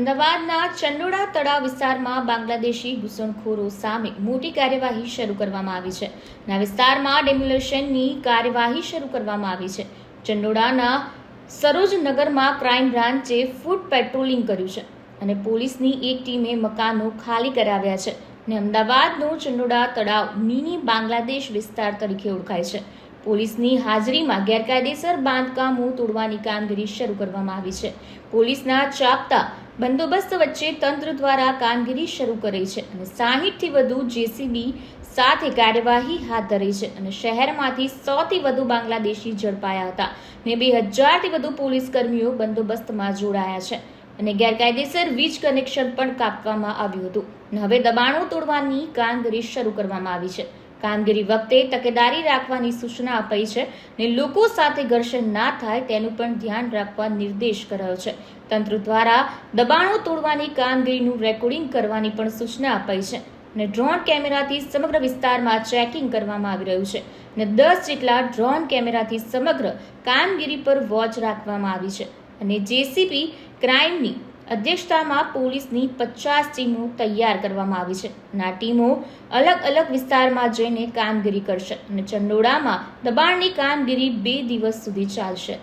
અમદાવાદના ચંડોળા તળાવ વિસ્તારમાં બાંગ્લાદેશી ઘૂસણખોરો સામે મોટી કાર્યવાહી શરૂ કરવામાં આવી છે. આ વિસ્તારમાં ડેમ્યુલેશનની કાર્યવાહી શરૂ કરવામાં આવી છે. ચંડોળાના સરોજનગરમાં ક્રાઇમ બ્રાન્ચે ફૂડ પેટ્રોલિંગ કર્યું છે અને પોલીસની એક ટીમે મકાનો ખાલી કરાવ્યા છે. અને અમદાવાદનું ચંડોડા તળાવ મિની બાંગ્લાદેશ વિસ્તાર તરીકે ઓળખાય છે. પોલીસની હાજરીમાં ગેરકાયદેસર બાંધકામો તોડવાની કામગીરી શરૂ કરવામાં આવી છે. પોલીસના ચાપતા બંદોબસ્ત વચ્ચે તંત્ર દ્વારા કામગીરી શરૂ કરી છે અને સાહીઠથી વધુ જેસીબી સાથે કાર્યવાહી હાથ ધરી છે અને શહેરમાંથી સોથી વધુ બાંગ્લાદેશી ઝડપાયા હતા ને બે હજારથી વધુ પોલીસ કર્મીઓ બંદોબસ્તમાં જોડાયા છે. અને ગેરકાયદેસર વીજ કનેક્શન પણ કાપવામાં આવ્યું હતું. હવે દબાણો તોડવાની કામગીરી શરૂ કરવામાં આવી છે. કામગીરી વખતે તકેદારી રાખવાની સૂચના અપાઈ છે ને લોકો સાથે ઘર્ષણ ના થાય તેનું પણ ધ્યાન રાખવા નિર્દેશ કરાયો છે. તંત્ર દ્વારા દબાણો તોડવાની કામગીરીનું રેકોર્ડિંગ કરવાની પણ સૂચના અપાઈ છે. અને ડ્રોન કેમેરાથી સમગ્ર વિસ્તારમાં ચેકિંગ કરવામાં આવી રહ્યું છે. અને દસ જેટલા ડ્રોન કેમેરાથી સમગ્ર કામગીરી પર વોચ રાખવામાં આવી છે. અને જેસીબી ક્રાઇમની અધ્યક્ષતામાં પોલીસની પચાસ ટીમો તૈયાર કરવામાં આવી છે. અને આ ટીમો અલગ અલગ વિસ્તારમાં જઈને કામગીરી કરશે અને ચંડોળામાં દબાણની કામગીરી બે દિવસ સુધી ચાલશે.